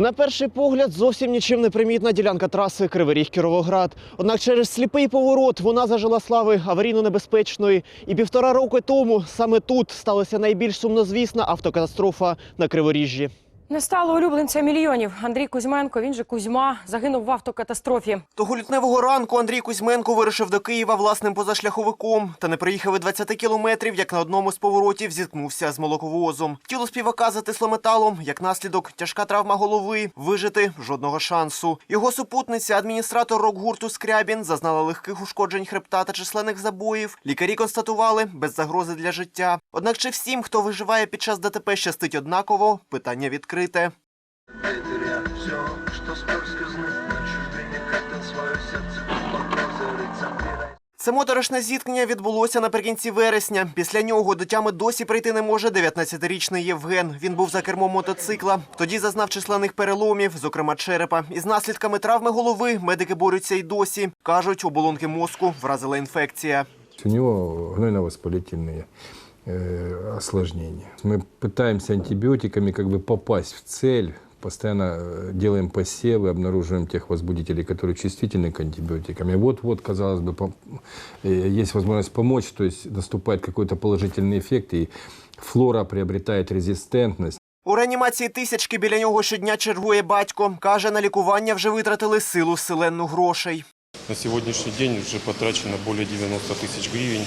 На перший погляд зовсім нічим не примітна ділянка траси Кривий Ріг Кіровоград. Однак через сліпий поворот вона зажила слави аварійно небезпечної. І півтора роки тому саме тут сталася найбільш сумнозвісна автокатастрофа на Криворіжжі. Не стало улюбленця мільйонів. Андрій Кузьменко, він же Кузьма, загинув в автокатастрофі. Того лютневого ранку Андрій Кузьменко вирушив до Києва власним позашляховиком. Та не проїхав і 20 кілометрів, як на одному з поворотів зіткнувся з молоковозом. Тіло співака затисло металом, як наслідок тяжка травма голови, вижити жодного шансу. Його супутниця, адміністратор рок-гурту Скрябін, зазнала легких ушкоджень хребта та численних забоїв. Лікарі констатували без загрози для життя. Однак чи всім, хто виживає під час ДТП, щастить однаково, питання відкрите. Забирай Це моторошне зіткнення відбулося наприкінці вересня. Після нього до тями досі прийти не може 19-річний Євген. Він був за кермом мотоцикла. Тоді зазнав численних переломів, зокрема черепа. Із наслідками травми голови медики борються й досі. Кажуть, оболонки мозку вразила інфекція. У него гнойно-воспалительные э, осложнения. Мы пытаемся антибиотиками как бы попасть в цель, постоянно э, делаем посевы, обнаруживаем тех возбудителей, которые чувствительны к антибиотикам. И вот-вот, казалось бы, пом- э, есть возможность помочь, то есть наступает какой-то положительный эффект, и флора приобретает резистентность. У реанімації тисячки біля нього щодня чергує батько. Каже, на лікування вже витратили силу селенну грошей. На сегодняшний день уже потрачено более 90 тысяч гривен.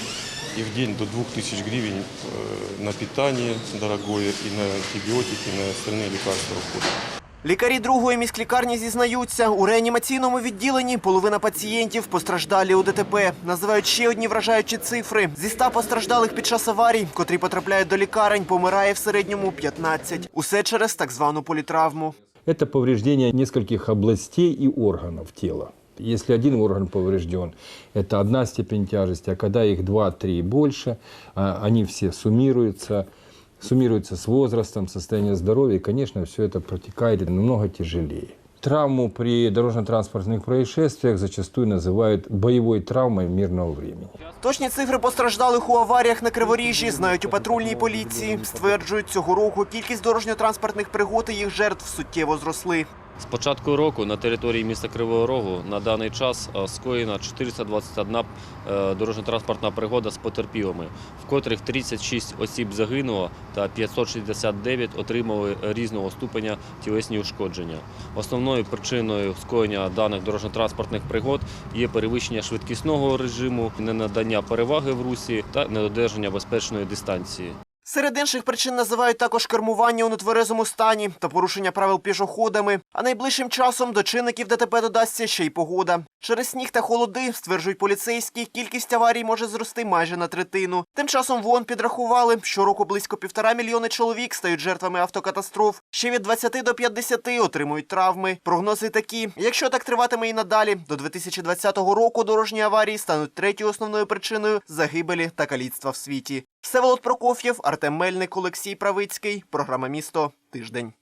И в день до 2000 гривен э, на питание дорогое, и на антибиотики, и на остальные лекарства уходят. Лікарі другої міськлікарні зізнаються, у реанімаційному відділенні половина пацієнтів постраждалі у ДТП. Називають ще одні вражаючі цифри. Зі ста постраждалих під час аварій, котрі потрапляють до лікарень, помирає в середньому 15. Усе через так звану політравму. Это повреждение нескольких областей и органов тела. Если один орган поврежден, это одна степень тяжести, а когда их два-три и больше, а, они все суммируются, суммируются с возрастом, состоянием здоровья, и, конечно, все это протекает намного тяжелее. Травму при дорожно-транспортных происшествиях зачастую называют боевой травмой мирного времени. Точні цифри постраждалих у аваріях на Криворіжжі знають у патрульній поліції. Стверджують, цього року кількість дорожньо-транспортних пригод і їх жертв суттєво зросли. З початку року на території міста Кривого Рогу на даний час е, скоєна 421 е, дорожньо-транспортна пригода з потерпілими, в котрих 36 осіб загинуло та 569 отримали різного ступеня тілесні ушкодження. Основною причиною скоєння даних дорожньо-транспортних пригод є перевищення швидкісного режиму, ненадання переваги в русі та недодержання безпечної дистанції. Серед інших причин називають також кермування у нетверезому стані та порушення правил пішоходами. А найближчим часом до чинників ДТП додасться ще й погода. Через сніг та холоди, стверджують поліцейські, кількість аварій може зрости майже на третину. Тим часом ВОН підрахували, щороку близько півтора мільйони чоловік стають жертвами автокатастроф. Ще від 20 до 50 отримують травми. Прогнози такі: якщо так триватиме і надалі, до 2020 року дорожні аварії стануть третьою основною причиною загибелі та каліцтва в світі. Всеволод Прокоф'єв, Артем Мельник, Олексій Правицький. Програма місто. Тиждень.